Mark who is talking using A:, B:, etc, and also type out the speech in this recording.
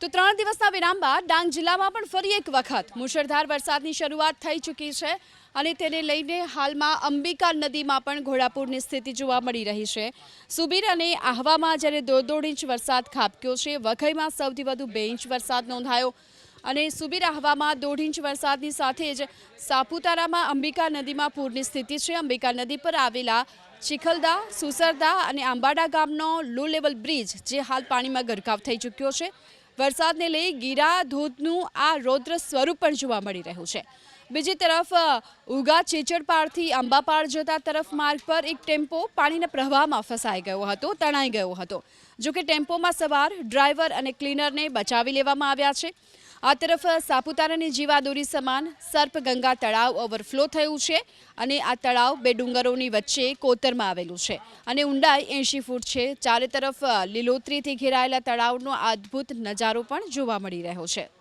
A: તો ત્રણ દિવસના વિરામ બાદ ડાંગ જિલ્લામાં પણ ફરી એક વખત મુશળધાર વરસાદની શરૂઆત થઈ ચૂકી છે અને તેને લઈને હાલમાં અંબિકા નદીમાં પણ ઘોડાપૂરની સ્થિતિ જોવા મળી રહી છે. સુબીર અને આહવામાં જ્યારે દોઢ દોઢ ઇંચ વરસાદ ખાબક્યો છે, વઘઈમાં સૌથી વધુ બે ઇંચ વરસાદ નોંધાયો અને સુબીર આહવામાં દોઢ ઇંચ વરસાદની સાથે જ સાપુતારામાં અંબિકા નદીમાં પૂરની સ્થિતિ છે. અંબિકા નદી પર આવેલા ચિખલદા, સુસરદા અને આંબાડા ગામનો લો લેવલ બ્રિજ જે હાલ પાણીમાં ગરકાવ થઈ ચૂક્યો છે. વરસાદને લઈ ગીરા ધોધનું આ રૌદ્ર સ્વરૂપ પણ જોવા મળી રહ્યું છે. બીજી તરફ ઉગા ચેચડપાડથી અંબાપાડ જતા તરફ માર્ગ પર એક ટેમ્પો પાણીના પ્રવાહમાં ફસાઈ ગયો હતો, તણાઈ ગયો હતો. જોકે ટેમ્પોમાં સવાર ડ્રાઈવર અને ક્લીનરને બચાવી લેવામાં આવ્યા છે. આ તરફ સાપુતારાની જીવાદોરી સમાન સર્પગંગા તળાવ ઓવરફ્લો થયું છે અને આ તળાવ બે ડુંગરોની વચ્ચે કોતરમાં આવેલું છે. અને ઊંડાઈ એંશી ફૂટ છે. ચારે તરફ લીલોતરીથી ઘેરાયેલા તળાવનો અદ્ભુત નજારો પણ જોવા મળી રહ્યો છે.